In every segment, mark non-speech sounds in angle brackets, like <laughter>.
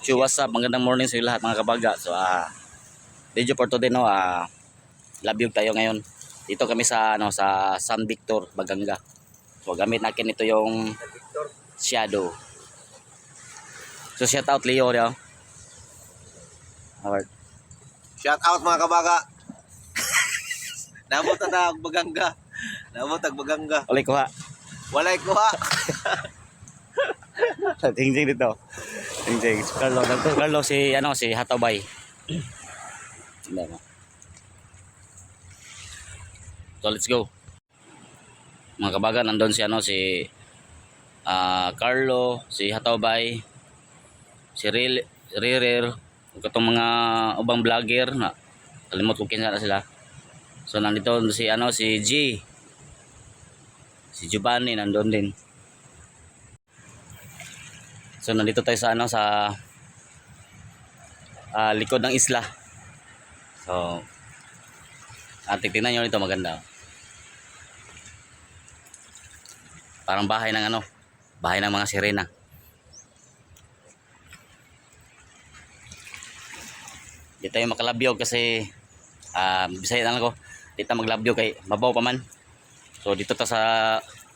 So what's up? Magandang morning sa lahat mga kabaga. So ah video for today no ah labiyog tayo ngayon. Dito kami sa ano sa San Victor, Baganga. So gamit natin ito yung shadow. So shout out Leo daw. Alright. Shout out mga kabaga. <laughs> Nabot na ang bagangga. Nabot ang bagangga. Uli ko ha. Walay ko ha. Ting-ting dito. Si Carlo. Carlo si ano si Hatabay. Tingnan mo. So let's go. Mga kabaga, nandun si ano si ah Carlo, si Hatabay, si Ril, Ririr, katong mga ubang vlogger na kalimot ko kinsa na sila. So nandito si ano si G. Si Giovanni nandun din. So nandito tayo sa ano sa ah, likod ng isla. So ah, tingnan nyo nito maganda. Parang bahay ng ano, bahay ng mga sirena. Di tayo makalabyog kasi ah bisaya lang ako. Di tayo maglabyog kay mabaw pa man. So dito ta sa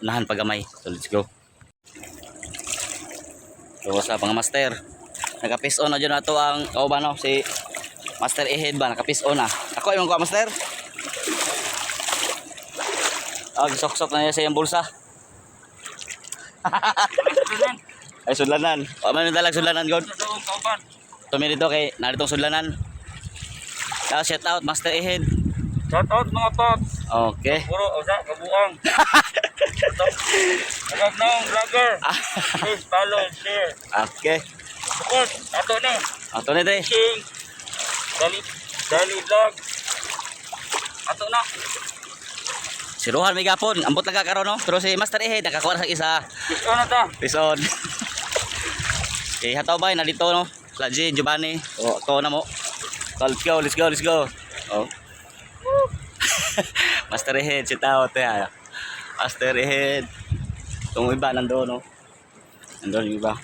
unahan pagamay. So let's go. So up mga master? Naka-piss on na dyan na to ang o ba no si Master Ehid ba naka-piss on na. Ako ay ko master. Ah, sok-sok na niya sa iyang bulsa. <laughs> ay sudlanan. O man dalag sudlanan god. Tumi dito kay naritong sudlanan. Ah, shout out Master Ehid. Shout out mga tots. Okay. Puro usa kabuang. <laughs> Agad na ang vlogger. Please follow and share. Okay. Support. Ato ni. Ato ni te. King. Dali. Dali vlog. Ato na. Si Rohan may gapon. Ambot lang kakaroon no. Pero si Master Ehid nakakuha na sa isa. Gusto na ta. Pison. Okay, <laughs> hataw ba na dito no? Laji, Giovanni. O, ako na mo. So, let's go, let's go, let's go. Oh. Master Head, si Tao, te. ah. Master Head. Itong iba nandoon, no? Nandoon yung iba.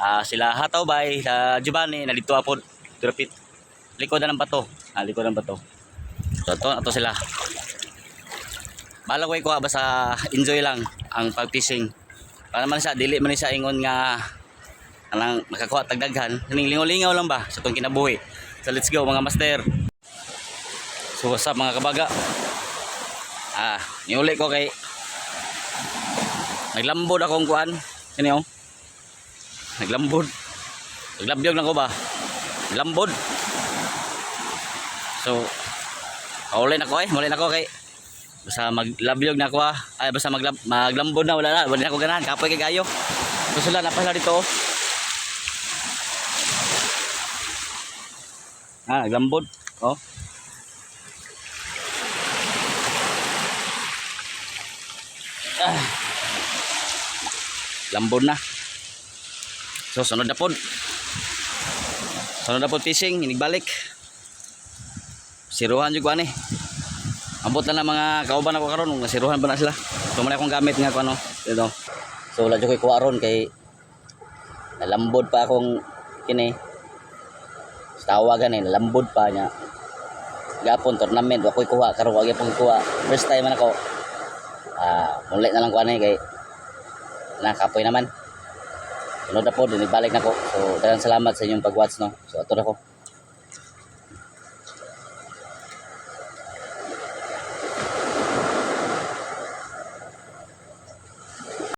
Ah, sila hataw ba sa Giovanni, na dito po. Turapit. Likod na ng bato. Ah, likod ng bato. So, ito, ito sila. Bala ko ko basta enjoy lang ang pag-fishing. Para man sa dili man siya ingon nga anang makakuha tagdaghan. Ning lingaw-lingaw lang ba sa tong kinabuhi. So let's go mga master. So what's up mga kabaga? Ah, niuli ko kay Naglambod akong kuan. Kini oh. Naglambod. Naglabyog lang ko ba? Naglambod. So, Maulay na ko eh, maulay na ko kay basta maglabyog na ako ah. Ay basta maglab maglambod na wala na, wala na ako ganahan, kapoy kay gayo. Gusto lang napasala dito. oh. Ah, naglambod. Oh. Lambod na. So sunod na pod. Sunod na pod fishing, inigbalik. Siruhan jud ko ani. Ambot na ng mga kauban ako karon, nasiruhan pa na sila. Tumali akong gamit nga ko ano, dito. So wala ko kuha ron kay nalambod pa akong kini. Tawagan eh, nalambod pa niya. Gapon tournament, wa ko'y kuha karon wa gyapon kuha. First time man ako. Ah, muli na lang ko ani kay nakapoy naman. Sunod na po, dinibalik na ko. So, dagang salamat sa inyong pag-watch, no? So, ato na ko.